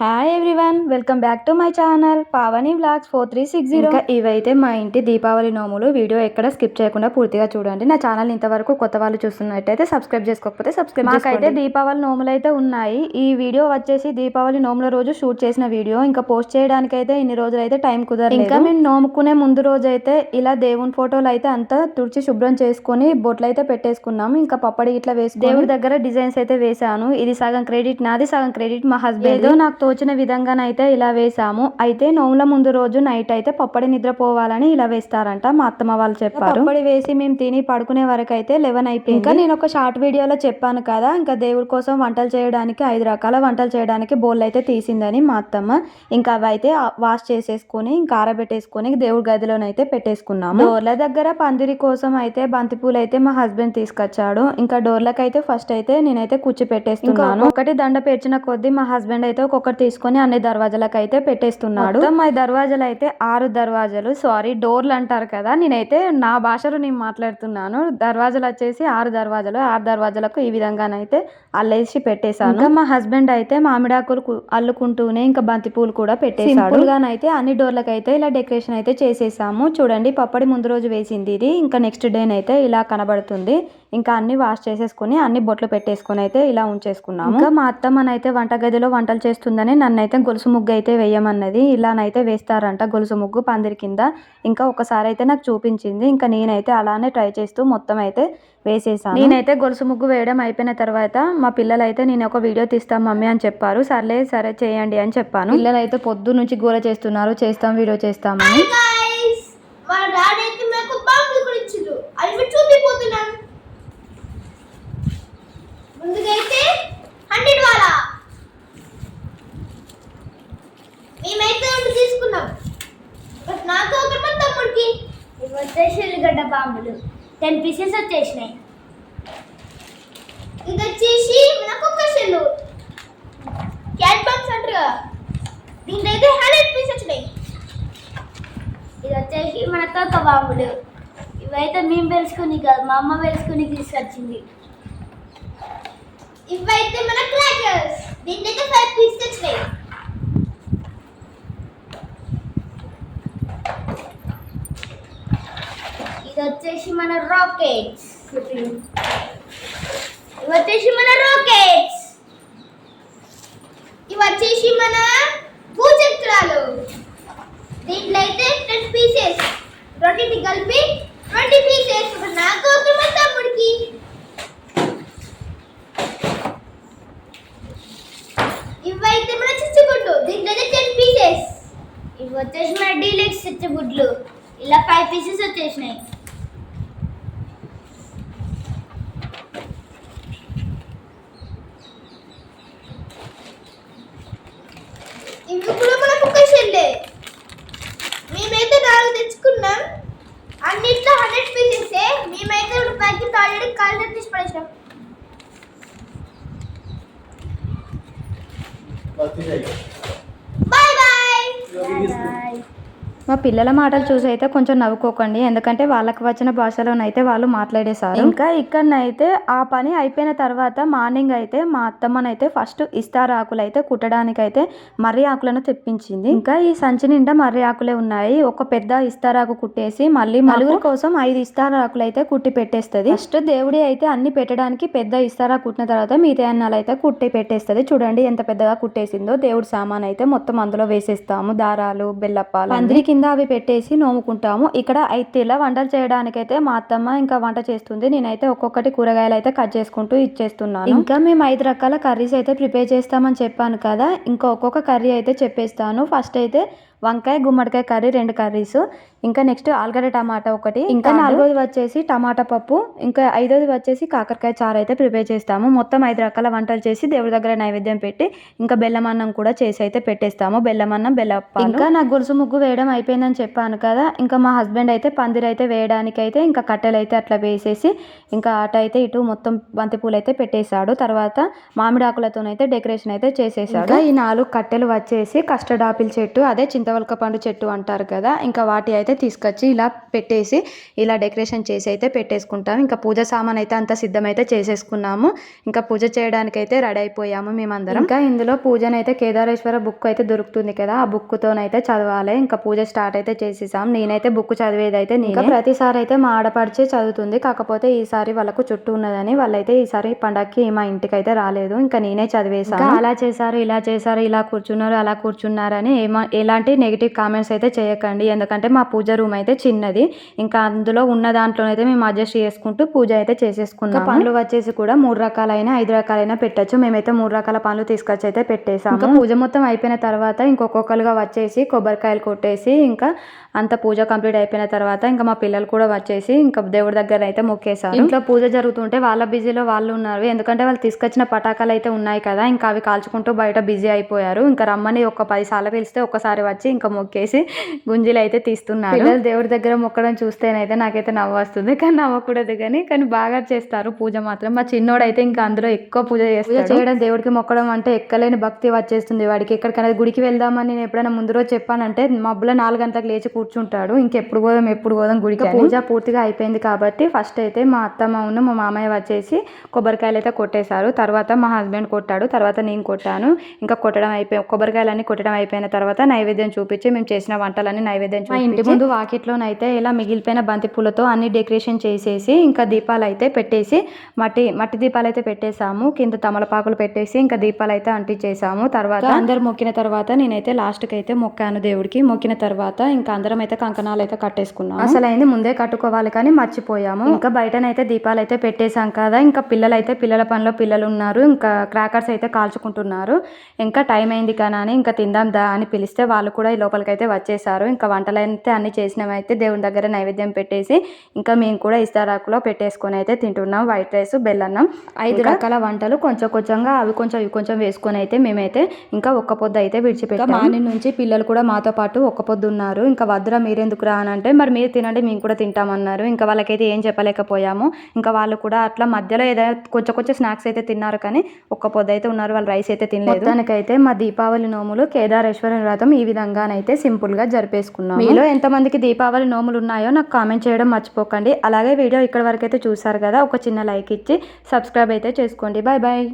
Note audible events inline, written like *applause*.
Hi everyone welcome back to my channel Pavani blogs four three six zero ఇవైతే మా ఇంటి దీపావళి నోములు video ఎక్కడ స్కిప్ చేయకుండా పూర్తిగా చూడండి. నా ఛానల్ ఇంతవరకు కొత్త వాళ్ళు చూస్తున్నట్టయితే సబ్స్క్రైబ్ చేసుకోకపోతే సబ్స్క్రైబ్ మాకైతే దీపావళి నోములు అయితే ఉన్నాయి. ఈ వీడియో వచ్చేసి దీపావళి నోముల రోజు షూట్ చేసిన వీడియో. ఇంకా పోస్ట్ చేయడానికి అయితే ఇన్ని రోజులు అయితే టైం కుదరలేదు. ఇంకా మేము నోముకునే ముందు రోజు అయితే ఇలా దేవుని ఫోటోలు అయితే అంతా తుడిచి శుభ్రం చేసుకొని బొట్లు అయితే పెట్టేసుకున్నాము. ఇంకా పప్పడి ఇట్లా వేసి దేవుడి దగ్గర డిజైన్స్ అయితే వేసాను ఇది సగం క్రెడిట్ నాది సగం క్రెడిట్ మా హస్బెండ్ నాకు తోచిన విధంగానైతే ఇలా వేసాము అయితే నోముల ముందు రోజు నైట్ అయితే పప్పడి నిద్రపోవాలని ఇలా వేస్తారంట మా అత్తమ్మ వాళ్ళు చెప్పారు. పప్పడి వేసి మేము తిని పడుకునే వరకు అయితే లెవెన్ అయిపోయింది ఇంకా నేను ఒక షార్ట్ వీడియోలో చెప్పాను కదా ఇంకా దేవుడి కోసం వంటలు చేయడానికి ఐదు రకాల వంటలు చేయడానికి బోల్ అయితే తీసిందని మా అత్తమ్మ. ఇంకా అవి అయితే వాష్ చేసేసుకొని ఇంకా ఆరబెట్టేసుకొని దేవుడి గదిలోనైతే పెట్టేసుకున్నాము. డోర్ల దగ్గర పందిరి కోసం అయితే బంతిపూలు అయితే మా హస్బెండ్ తీసుకొచ్చాడు. ఇంకా డోర్లకు అయితే ఫస్ట్ అయితే నేనైతే కూర్చి పెట్టేస్తున్నాను ఒకటి దండ పేర్చిన కొద్దీ మా హస్బెండ్ అయితే ఒక్కొక్కటి తీసుకొని అన్ని దర్వాజాలకు అయితే పెట్టేస్తున్నాడు. మా దర్వాజాలు అయితే ఆరు దర్వాజాలు సారీ డోర్లు అంటారు కదా నేనైతే నా భాషలో నేను మాట్లాడుతున్నాను. దర్వాజాలు వచ్చేసి ఆరు దర్వాజాలు ఆరు దర్వాజాలకు ఈ విధంగానైతే అల్లేసి పెట్టేశాను. ఇంకా మా హస్బెండ్ అయితే మామిడాకులు అల్లుకుంటూనే ఇంకా బంతి పూలు కూడా పెట్టేశాడు. అయితే అన్ని డోర్లకు అయితే ఇలా డెకరేషన్ అయితే చేసేసాము. చూడండి పప్పడి ముందు రోజు వేసింది ఇది. ఇంకా నెక్స్ట్ డే అయితే ఇలా కనబడుతుంది. ఇంకా అన్ని వాష్ చేసేసుకుని అన్ని బొట్లు పెట్టేసుకుని అయితే ఇలా ఉంచేసుకున్నాము. ఇంకా మా అత్తమ్మనైతే వంటగదిలో వంటలు చేస్తుందని నన్నైతే గొలుసు ముగ్గు అయితే వేయమన్నది. ఇలానైతే వేస్తారంట గొలుసు ముగ్గు పందిరి కింద. ఇంకా ఒకసారి అయితే నాకు చూపించింది. ఇంకా నేనైతే అలానే ట్రై చేస్తూ మొత్తం అయితే వేసేసాను. నేనైతే గొలుసు ముగ్గు వేయడం అయిపోయిన తర్వాత మా పిల్లలు అయితే నేను ఒక వీడియో తీస్తాం మమ్మీ అని చెప్పారు. సర్లే సరే చేయండి అని చెప్పాను. పిల్లలు అయితే పొద్దు నుంచి గోల చేస్తున్నారు. చేస్తాం వీడియో చేస్తామని గైస్ మా డాడీ అయితే మాకు బాంబులు కూడా ఇచ్చిండు అవి మీరు చూపిపోతున్నాను ముందుగా అయితే హండ్రెడ్ వాళ్ళ మేమైతే ఒకటి తీసుకున్నాం బట్ నాకు ఒకటి మా తమ్ముడికి ఇవి వచ్చేసి ఉల్లిగడ్డ బాంబులు. టెన్ పీసెస్ వచ్చేసినాయి. ఇది వచ్చేసి మన కుక్క షెల్లు క్యాట్ బాక్స్ అంటారు దీంట్లో అయితే హండ్రెడ్ పీస్ వచ్చినాయి. ఇది వచ్చేసి మన తోక బాంబులు. ఇవైతే మేము పెరుచుకుని కాదు మా అమ్మ పెరుచుకుని తీసుకొచ్చింది. ఇవైతే మన క్రాకర్స్ దీంట్లో అయితే ఫైవ్ పీస్ వచ్చినాయి. ఇది వచ్చేసి మన రాకెట్స్ ఇవి వచ్చేసి మన రాకెట్స్ ఇవి వచ్చేసి మన భూచక్రాలు. దీంట్లో అయితే టెన్ పీసెస్ రెండింటి కలిపి ట్వంటీ పీసెస్ నాకు ఒక మా తమ్ముడికి. ఇవైతే మన చిచ్చుబుడ్లు దీంట్లో అయితే టెన్ పీసెస్ ఇవి వచ్చేసి మన డీలెక్స్ చిచ్చుబుడ్లు ఇలా ఫైవ్ పీసెస్ వచ్చేసినాయి. ఇవి కూడా మన కుక్క షెల్లే మేమైతే నాలుగు తెచ్చుకున్నాం. అన్నిట్లో హండ్రెడ్ పీసెసే మేమైతే ఇప్పుడు ప్యాకెట్ ఆల్రెడీ కాల్ తీసి పడేసాం బాయ్ బాయ్. మా పిల్లల మాటలు చూసి అయితే కొంచెం నవ్వుకోకండి. ఎందుకంటే వాళ్ళకి వచ్చిన భాషలోనైతే వాళ్ళు మాట్లాడేశారు. ఇంకా ఇక్కడనైతే ఆ పని అయిపోయిన తర్వాత మార్నింగ్ అయితే మా అత్తమ్మనైతే ఫస్ట్ ఇస్తార్ ఆకులు అయితే కుట్టడానికి అయితే మర్రి ఆకులను తెప్పించింది. ఇంకా ఈ సంచి నిండా మర్రి ఆకులే ఉన్నాయి. ఒక పెద్ద ఇస్తారాకు కుట్టేసి మళ్ళీ నలుగురు కోసం ఐదు ఇస్తారాకులు అయితే కుట్టి పెట్టేస్తుంది. ఫస్ట్ దేవుడి అయితే అన్ని పెట్టడానికి పెద్ద ఇస్తారా కుట్టిన తర్వాత మిగతా అన్నాలు అయితే కుట్టి పెట్టేస్తుంది. చూడండి ఎంత పెద్దగా కుట్టేసిందో దేవుడి సామాన్ అయితే మొత్తం అందులో వేసేస్తాము. దారాలు బెల్లప్పాలు అందరి కింద కింద అవి పెట్టేసి నోముకుంటాము. ఇక్కడ అయితే ఇలా వంటలు చేయడానికైతే మా అత్తమ్మ ఇంకా వంట చేస్తుంది. నేనైతే ఒక్కొక్కటి కూరగాయలు అయితే కట్ చేసుకుంటూ ఇచ్చేస్తున్నాను. ఇంకా మేము ఐదు రకాల కర్రీస్ అయితే ప్రిపేర్ చేస్తామని చెప్పాను కదా. ఇంకా ఒక్కొక్క కర్రీ అయితే చెప్పేస్తాను. ఫస్ట్ అయితే వంకాయ గుమ్మడికాయ కర్రీ రెండు కర్రీస్. ఇంకా నెక్స్ట్ ఆలుగడ్డ టమాటా ఒకటి. ఇంకా నాలుగోది వచ్చేసి టమాటా పప్పు. ఇంకా ఐదోది వచ్చేసి కాకరకాయ చారు అయితే ప్రిపేర్ చేస్తాము. మొత్తం ఐదు రకాల వంటలు చేసి దేవుడి దగ్గర నైవేద్యం పెట్టి ఇంకా బెల్లం అన్నం కూడా చేసి అయితే పెట్టేస్తాము. బెల్లం అన్నం బెల్లప్పాలు ఇంకా నాకు గొలుసు ముగ్గు వేయడం అయిపోయిందని చెప్పాను కదా. ఇంకా మా హస్బెండ్ అయితే పందిరి అయితే వేయడానికి అయితే ఇంకా కట్టెలు అయితే అట్లా వేసేసి ఇంకా అటు అయితే ఇటు మొత్తం బంతి పూలు అయితే పెట్టేశాడు. తర్వాత మామిడి ఆకులతోనైతే డెకరేషన్ అయితే చేసేసాడు ఈ నాలుగు కట్టెలు వచ్చేసి కస్టర్డ్ ఆపిల్ చెట్టు అదే చింత చింతవలక పండు చెట్టు అంటారు కదా ఇంకా వాటి అయితే తీసుకొచ్చి ఇలా పెట్టేసి ఇలా డెకరేషన్ చేసి అయితే పెట్టేసుకుంటాం ఇంకా పూజ సామాన్ అయితే అంతా సిద్ధమైతే చేసేసుకున్నాము. ఇంకా పూజ చేయడానికి అయితే రెడీ అయిపోయాము మేమందరం. ఇంకా ఇందులో పూజనైతే కేదారేశ్వర బుక్ అయితే దొరుకుతుంది కదా ఆ బుక్తోనైతే చదవాలి. ఇంకా పూజ స్టార్ట్ అయితే చేసేసాం నేనైతే బుక్ చదివేది అయితే నేను ప్రతిసారి అయితే మా ఆడపడిచే చదువుతుంది. కాకపోతే ఈసారి వాళ్ళకు చుట్టూ ఉన్నదని వాళ్ళైతే ఈసారి పండగకి మా ఇంటికి అయితే రాలేదు. ఇంకా నేనే చదివేశాను. ఇంకా అలా చేశారు ఇలా చేశారు ఇలా కూర్చున్నారు అలా కూర్చున్నారని ఏమా ఎలాంటి నెగిటివ్ కామెంట్స్ అయితే చేయకండి. ఎందుకంటే మా పూజ రూమ్ అయితే చిన్నది. ఇంకా అందులో ఉన్న దాంట్లోనైతే మేము అడ్జస్ట్ చేసుకుంటూ పూజ అయితే చేసేసుకున్నాం పండ్లు వచ్చేసి కూడా మూడు రకాలైన ఐదు రకాలైన పెట్టచ్చు. మేమైతే మూడు రకాల పండ్లు తీసుకొచ్చి అయితే పెట్టేసాము. ఇంకా పూజ మొత్తం అయిపోయిన తర్వాత ఇంకొకొక్కరుగా వచ్చేసి కొబ్బరికాయలు కొట్టేసి ఇంకా అంత పూజ కంప్లీట్ అయిపోయిన తర్వాత ఇంకా మా పిల్లలు కూడా వచ్చేసి ఇంకా దేవుడి దగ్గర అయితే మొక్కేశారు. ఇంట్లో పూజ జరుగుతుంటే వాళ్ళ బిజీలో వాళ్ళు ఉన్నారు. ఎందుకంటే వాళ్ళు తీసుకొచ్చిన పటాకాలు అయితే ఉన్నాయి కదా. ఇంకా అవి కాల్చుకుంటూ బయట బిజీ అయిపోయారు. ఇంకా రమ్మని ఒక పది సార్లు పిలిస్తే ఒక్కసారి వచ్చి ఇంకా మొక్కేసి గుంజీలు అయితే తీస్తున్నారు పిల్లలు దేవుడి దగ్గర మొక్కడం చూస్తేనైతే నాకైతే నవ్వు వస్తుంది. కానీ నవ్వకూడదు కానీ కానీ బాగా చేస్తారు పూజ మాత్రం. మా చిన్నోడు అయితే ఇంకా అందులో ఎక్కువ పూజ చేస్తాడు. చేయడం దేవుడికి మొక్కడం *laughs* అంటే ఎక్కలేని భక్తి వచ్చేస్తుంది వాడికి. ఎక్కడికైనా గుడికి వెళ్దామని నేను ఎప్పుడైనా ముందు రోజు చెప్పానంటే మబ్బులో నాలుగు గంటలకు లేచి కూర్చుంటాడు. ఇంకెప్పుడు పోదాం ఎప్పుడు పోదాం గుడికి. పూజ పూర్తిగా అయిపోయింది కాబట్టి ఫస్ట్ అయితే మా అత్తమ్మ ఉన్న మా మామయ్య వచ్చేసి కొబ్బరికాయలు అయితే కొట్టేశారు. తర్వాత మా హస్బెండ్ కొట్టాడు. తర్వాత నేను కొట్టాను. ఇంకా కొట్టడం అయిపోయి కొబ్బరికాయలన్నీ కొట్టడం అయిపోయిన తర్వాత నైవేద్యం చూపించి మేము చేసిన వంటలన్నీ నైవేద్యం మా ఇంటి ముందు వాకిట్లోనైతే ఇలా మిగిలిపోయిన బంతి పూలతో అన్ని డెకరేషన్ చేసేసి ఇంకా దీపాలు అయితే పెట్టేసి మట్టి మట్టి దీపాలు అయితే పెట్టేసాము కింద తమలపాకులు పెట్టేసి ఇంకా దీపాలు అయితే అంటించేసాము తర్వాత అందరు మొక్కిన తర్వాత నేనైతే లాస్ట్కి అయితే మొక్కాను దేవుడికి. మొక్కిన తర్వాత ఇంకా అందరం అయితే కంకణాలు అయితే కట్టేసుకున్నాం అసలు అయింది ముందే కట్టుకోవాలి కానీ మర్చిపోయాము. ఇంకా బయటనైతే దీపాలు అయితే పెట్టేశాం కదా ఇంకా పిల్లలు అయితే పిల్లల పనిలో పిల్లలు ఉన్నారు ఇంకా క్రాకర్స్ అయితే కాల్చుకుంటున్నారు. ఇంకా టైం అయింది కదా అని ఇంకా తిందాం దా అని పిలిస్తే వాళ్ళు కూడా ఈ లోపలికి అయితే వచ్చేసారు. ఇంకా వంటలు అయితే అన్ని చేసినవైతే దేవుని దగ్గర నైవేద్యం పెట్టేసి ఇంకా మేము కూడా ఇస్తారాకులో పెట్టేసుకొని అయితే తింటున్నాం. వైట్ రైస్ బెల్లన్నం ఐదు రకాల వంటలు కొంచెం కొంచెంగా అవి కొంచెం ఇవి కొంచెం వేసుకొని అయితే మేమైతే ఇంకా ఒక్క పొద్దు అయితే విడిచిపెట్టాం మార్నింగ్ నుంచి పిల్లలు కూడా మాతో పాటు ఒక్క పొద్దు ఉన్నారు. ఇంకా వద్దురా మీరెందుకు రా అని అంటే మరి మీరు తినండి మేము కూడా తింటామన్నారు. ఇంకా వాళ్ళకైతే ఏం చెప్పలేకపోయాము. ఇంకా వాళ్ళు కూడా అట్లా మధ్యలో ఏదైనా కొంచెం కొంచెం స్నాక్స్ అయితే తిన్నారు కానీ ఒక్క పొద్దు అయితే ఉన్నారు. వాళ్ళు రైస్ అయితే తినలేదు. దానికైతే మా దీపావళి నోములు కేదారేశ్వర వ్రతం ఈ విధంగానైతే సింపుల్గా జరిపేసుకున్నాం మీలో ఎంతమందికి దీపావళి నోములు ఉన్నాయో నాకు కామెంట్ చేయడం మర్చిపోకండి. అలాగే వీడియో ఇక్కడ వరకు అయితే చూసారు కదా ఒక చిన్న లైక్ ఇచ్చి సబ్స్క్రైబ్ అయితే చేసుకోండి. Bye bye